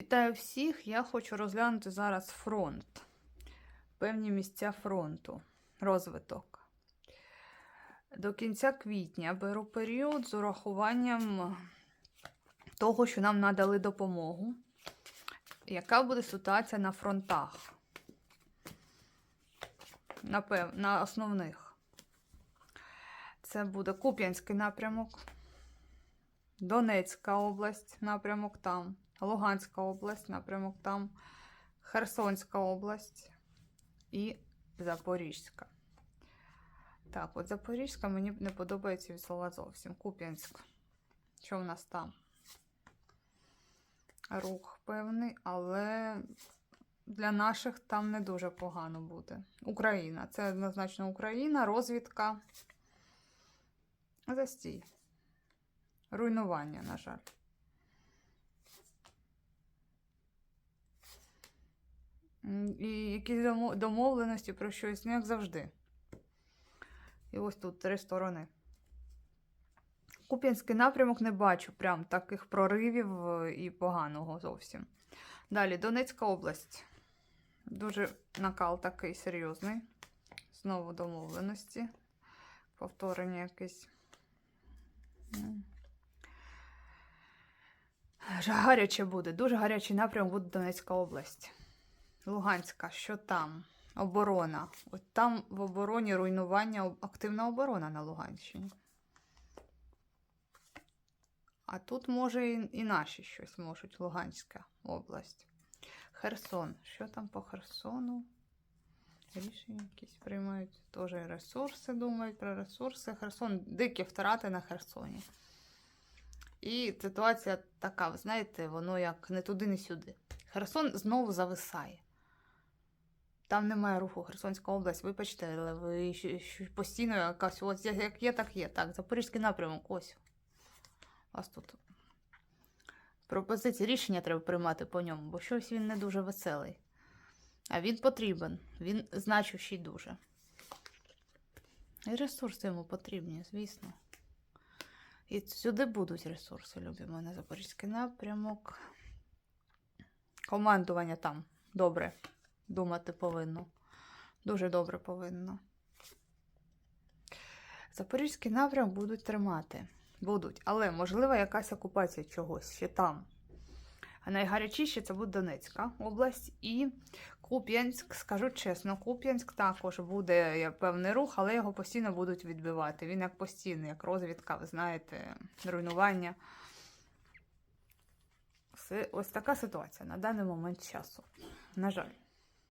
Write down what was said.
Вітаю всіх! Я хочу розглянути зараз фронт, певні місця фронту, розвиток. До кінця квітня беру період з урахуванням того, що нам надали допомогу. Яка буде ситуація на фронтах? Напев... На основних. Це буде Куп'янський напрямок, Донецька область, напрямок там. Луганська область, напрямок там, Херсонська область і Запорізька. Так, от Запорізька мені не подобається від слова зовсім. Куп'янськ. Що в нас там? Рух певний, але для наших там не дуже погано буде. Україна. Це однозначно Україна, розвідка. Застій. Руйнування, на жаль. І якісь домовленості про щось, ну як завжди. І ось тут три сторони. Куп'янський напрямок не бачу прям таких проривів е, і поганого зовсім. Далі Донецька область. Дуже накал такий серйозний. Знову домовленості. Повторення якесь. Гаряче буде. Дуже гарячий напрямок буде Донецька область. Луганська, що там? Оборона. От там в обороні руйнування, активна оборона на Луганщині. А тут, може, і наші щось можуть, Луганська область. Херсон. Що там по Херсону? Рішення якісь приймають. Теж ресурси думають про ресурси. Херсон, дикі втрати на Херсоні. І ситуація така, ви знаєте, воно як не туди, не сюди. Херсон знову зависає. Там немає руху Херсонська область, вибачте, але ви постійно якась ось як є, так є. Так, Запорізький напрямок, ось. У вас тут пропозиції рішення треба приймати по ньому, бо щось він не дуже веселий. А він потрібен, він значущий дуже. І ресурси йому потрібні, звісно. І сюди будуть ресурси, Любимо мене, Запорізький напрямок. Командування там добре думати повинно. Дуже добре повинно. Запорізький напрям будуть тримати. Будуть, але можливо якась окупація чогось ще там. Найгарячіше це буде Донецька область і Куп'янськ. Скажу чесно, Куп'янськ також буде певний рух, але його постійно будуть відбивати. Він як постійний, як розвідка, ви знаєте, руйнування. Ось така ситуація на даний момент часу. На жаль.